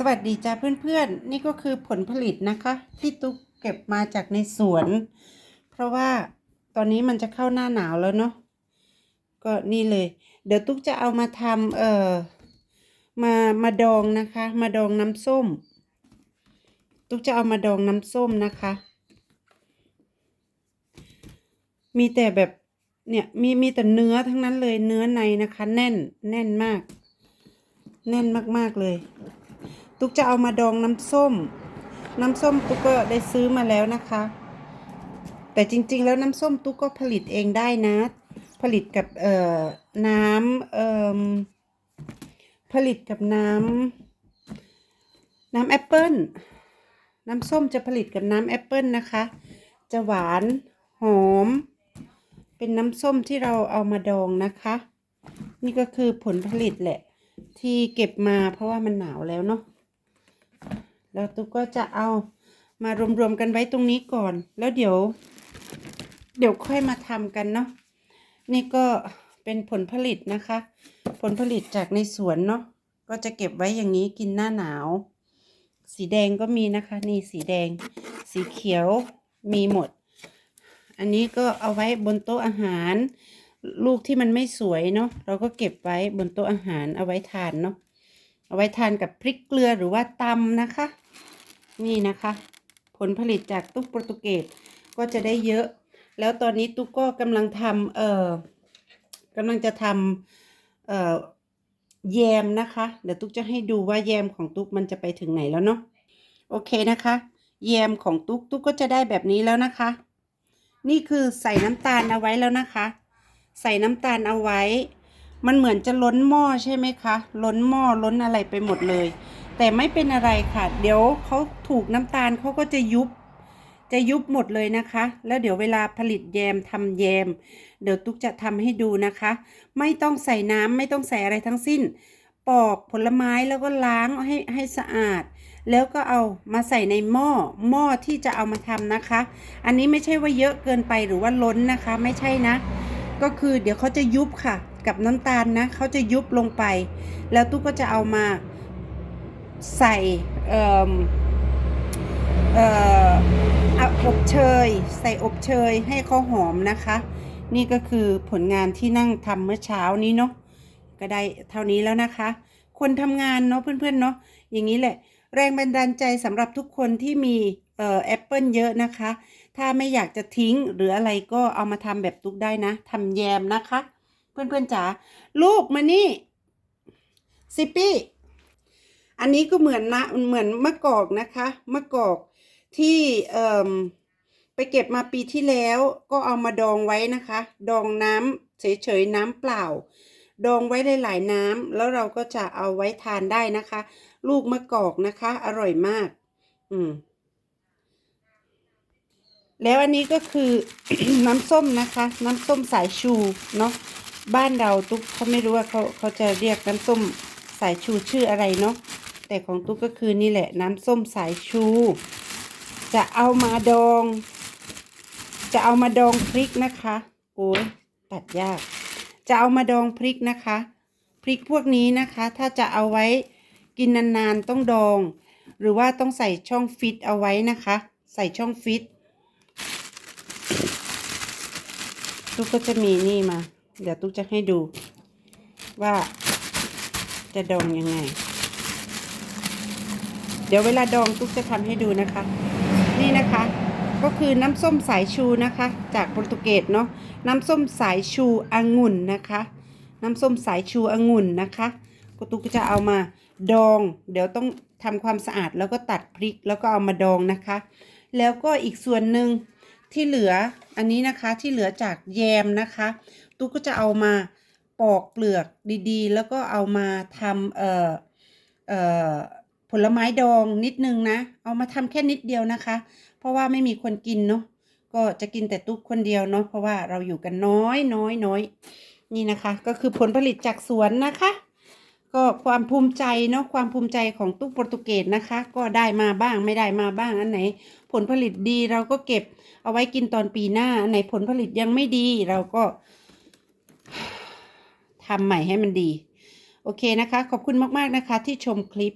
สวัสดีจ้าเพื่อนๆ นี่ก็คือผลผลิตนะคะ ที่ตุ๊กเก็บมาจากในสวน เพราะว่าตอนนี้มันจะเข้าหน้าหนาวแล้วเนาะก็นี่เลย เดี๋ยวตุ๊กจะเอามาทำเอ่อมามาดองนะคะ มาดองน้ำส้ม ตุ๊กจะเอามาดองน้ำส้มนะคะ มีแต่แบบเนี่ยมีมีแต่เนื้อทั้งนั้นเลยเนื้อในนะคะ แน่นแน่นมาก แน่นมากๆเลย ตุ๊กจะเอามาดองน้ำส้ม น้ำส้มตุ๊กก็ได้ซื้อมาแล้วนะคะ แต่จริง ๆ แล้วน้ำส้มตุ๊กก็ผลิตเองได้นะ ผลิตกับเอ่อน้ำเอ่อผลิตกับน้ำน้ำแอปเปิ้ลน้ำส้มจะผลิตกับน้ำแอปเปิ้ลนะคะ จะหวานหอม เป็นน้ำส้มที่เราเอามาดองนะคะ นี่ก็คือผลผลิตแหละ ที่เก็บมาเพราะว่ามันหนาวแล้วเนาะ แล้วตุ๊กก็จะเอามารวมๆกันไว้ตรงนี้ก่อน แล้วเดี๋ยว เดี๋ยวค่อยมาทำกันเนาะนี่ก็เป็นผลผลิตนะคะ ผลผลิตจากในสวนเนาะก็จะเก็บไว้อย่างนี้กินหน้าหนาว สีแดงก็มีนะคะ นี่สีแดง สีเขียวมีหมด อันนี้ก็เอาไว้บนโต๊ะอาหาร ลูกที่มันไม่สวยเนาะเราก็เก็บไว้บนโต๊ะอาหารเอาไว้ทานเนาะ เอาไว้ทานกับพริกเกลือหรือว่าตำนะคะ นี่นะคะ ผลผลิตจากตุ๊กโปรตุเกสก็จะได้เยอะ แล้วตอนนี้ตุ๊กก็กำลังทำเอ่อกำลังจะทำเอ่อแยมนะคะ เดี๋ยวตุ๊กจะให้ดูว่าแยมของตุ๊กมันจะไปถึงไหนแล้วเนาะโอเคนะคะ แยมของตุ๊กตุ๊กก็จะได้แบบนี้แล้วนะคะ นี่คือใส่น้ำตาลเอาไว้แล้วนะคะ ใส่น้ำตาลเอาไว้ มันเหมือนจะล้นหม้อใช่ไหมคะ ล้นหม้อล้นอะไรไปหมดเลย แต่ไม่เป็นอะไรค่ะ เดี๋ยวเขาถูกน้ำตาลเขาก็จะยุบ จะยุบหมดเลยนะคะ แล้วเดี๋ยวเวลาผลิตแยมทำแยม เดี๋ยวตุ๊กจะทำให้ดูนะคะ ไม่ต้องใส่น้ำไม่ต้องใส่อะไรทั้งสิ้น ปอกผลไม้แล้วก็ล้างให้ให้สะอาด แล้วก็เอามาใส่ในหม้อหม้อที่จะเอามาทำนะคะ อันนี้ไม่ใช่ว่าเยอะเกินไปหรือว่าล้นนะคะ ไม่ใช่นะ ก็คือเดี๋ยวเขาจะยุบค่ะกับน้ำตาลนะเขาจะยุบลงไป แล้วตุ๊กก็จะเอามาใส่เอ่อเอ่ออบเชย ใส่อบเชยให้เขาหอมนะคะ นี่ก็คือผลงานที่นั่งทำเมื่อเช้านี้เนาะก็ได้เท่านี้แล้วนะคะ คนทำงานเนาะเพื่อนๆเนาะอย่างนี้แหละ แรงบันดาลใจสำหรับทุกคนที่มีเอ่อแอปเปิลเยอะนะคะ ถ้าไม่อยากจะทิ้งหรืออะไรก็เอามาทำแบบตุ๊กได้นะทำแยมนะคะ เพื่อนๆจ๋าลูกมานี่ซิปปี้ อันนี้ก็เหมือนนะเหมือนมะกอกนะคะมะกอกที่เอ่อไปเก็บมาปีที่แล้วก็เอามาดองไว้นะคะ ดองน้ำเฉยๆน้ำเปล่า ดองไว้หลายๆน้ำแล้วเราก็จะเอาไว้ทานได้นะคะ ลูกมะกอกนะคะ อร่อยมาก อืมแล้วอันนี้ก็คือ น้ำส้มนะคะ น้ำส้มสายชูเนาะ บ้านเราตุ๊กเขาไม่รู้ว่าเขาเขาจะเรียกน้ำส้มสายชูชื่ออะไรเนาะแต่ของตุ๊กก็คือนี่แหละน้ำส้มสายชู จะเอามาดอง จะเอามาดองพริกนะคะโอ้ยตัดยาก จะเอามาดองพริกนะคะ พริกพวกนี้นะคะ ถ้าจะเอาไว้กินนานๆต้องดอง หรือว่าต้องใส่ช่องฟิตเอาไว้นะคะ ใส่ช่องฟิตตุ๊กก็จะมีนี่มา เดี๋ยวตุ๊กจะให้ดู ว่าจะดองยังไง เดี๋ยวเวลาดองตุ๊กจะทำให้ดูนะคะ นี่นะคะ ก็คือน้ำส้มสายชูนะคะ จากโปรตุเกสเนาะน้ำส้มสายชูองุ่นนะคะ น้ำส้มสายชูองุ่นนะคะก็ตุ๊กจะเอามาดอง เดี๋ยวต้องทำความสะอาดแล้วก็ตัดพริกแล้วก็เอามาดองนะคะ แล้วก็อีกส่วนหนึ่ง ที่เหลืออันนี้นะคะที่เหลือจากแยมนะคะ ตุ๊กก็จะเอามาปอกเปลือกดีๆ แล้วก็เอามาทำเอ่อเอ่อผลไม้ดองนิดนึงนะ เอามาทำแค่นิดเดียวนะคะ เพราะว่าไม่มีคนกินเนาะก็จะกินแต่ตุ๊กคนเดียวเนาะเพราะว่าเราอยู่กันน้อยน้อยน้อยนี่นะคะ ก็คือผลผลิตจากสวนนะคะ ก็ความภูมิใจเนาะความภูมิใจของตุ๊กโปรตุเกสนะคะ ก็ได้มาบ้างไม่ได้มาบ้างอันไหน ผลผลิตดีเราก็เก็บเอาไว้กินตอนปีหน้าอันไหนผลผลิตยังไม่ดีเราก็ทำใหม่ให้มันดี โอเคนะคะ ขอบคุณมาก ๆ นะคะที่ชมคลิป